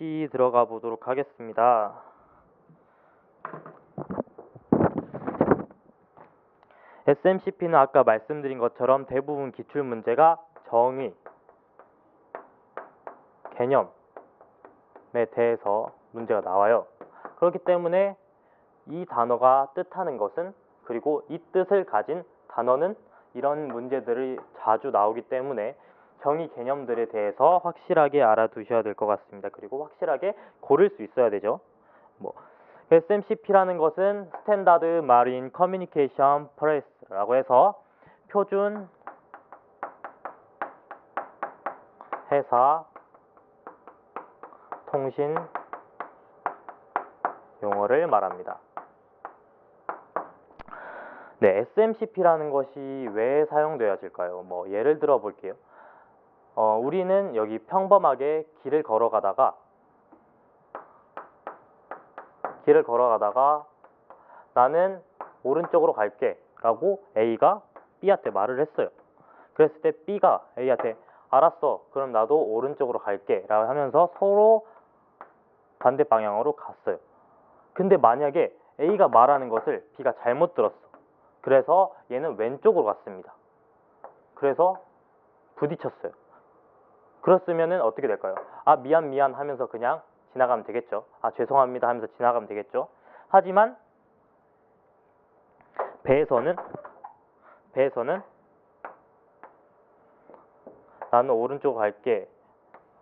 SMCP 들어가 보도록 하겠습니다. SMCP는 아까 말씀드린 것처럼 대부분 기출 문제가 정의, 개념에 대해서 문제가 나와요. 그렇기 때문에 이 단어가 뜻하는 것은 그리고 이 뜻을 가진 단어는 이런 문제들이 자주 나오기 때문에 정의 개념들에 대해서 확실하게 알아두셔야 될 것 같습니다. 그리고 확실하게 고를 수 있어야 되죠. 뭐 SMCP라는 것은 스탠다드 마린 커뮤니케이션 프레스라고 해서 표준 회사 통신 용어를 말합니다. 네, SMCP라는 것이 왜 사용되어질까요? 뭐 예를 들어 볼게요. 어, 우리는 여기 평범하게 길을 걸어가다가 길을 걸어가다가 나는 오른쪽으로 갈게 라고 A가 B한테 말을 했어요. 그랬을 때 B가 A한테 알았어. 그럼 나도 오른쪽으로 갈게 라고 하면서 서로 반대 방향으로 갔어요. 근데 만약에 A가 말하는 것을 B가 잘못 들었어. 그래서 얘는 왼쪽으로 갔습니다. 그래서 부딪혔어요. 그렇으면은 어떻게 될까요? 아 미안 미안 하면서 그냥 지나가면 되겠죠. 아 죄송합니다 하면서 지나가면 되겠죠. 하지만 배에서는 배에서는 나는 오른쪽으로 갈게.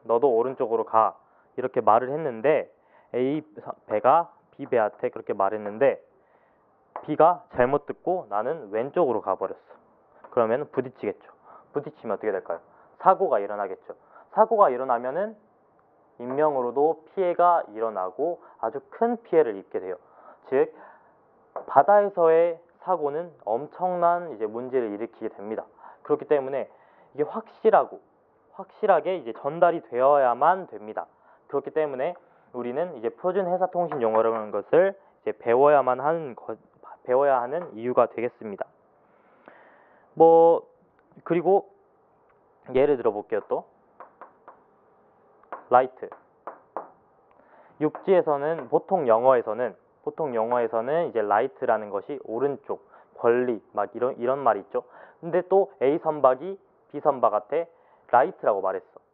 너도 오른쪽으로 가. 이렇게 말을 했는데 A 배가 B 배한테 그렇게 말했는데 B가 잘못 듣고 나는 왼쪽으로 가버렸어. 그러면 부딪히겠죠. 부딪히면 어떻게 될까요? 사고가 일어나겠죠. 사고가 일어나면은 인명으로도 피해가 일어나고 아주 큰 피해를 입게 돼요. 즉 바다에서의 사고는 엄청난 이제 문제를 일으키게 됩니다. 그렇기 때문에 이게 확실하고 확실하게 이제 전달이 되어야만 됩니다. 그렇기 때문에 우리는 이제 표준 회사 통신 용어라는 것을 이제 배워야만 하는 것, 배워야 하는 이유가 되겠습니다. 뭐 그리고 예를 들어 볼게요 또 라이트 육지에서는 보통 영어에서는 보통 영어에서는 이제 라이트라는 것이 오른쪽 권리 막 이런 이런 말이 있죠. 근데 또 A 선박이 B 선박한테 라이트라고 말했어.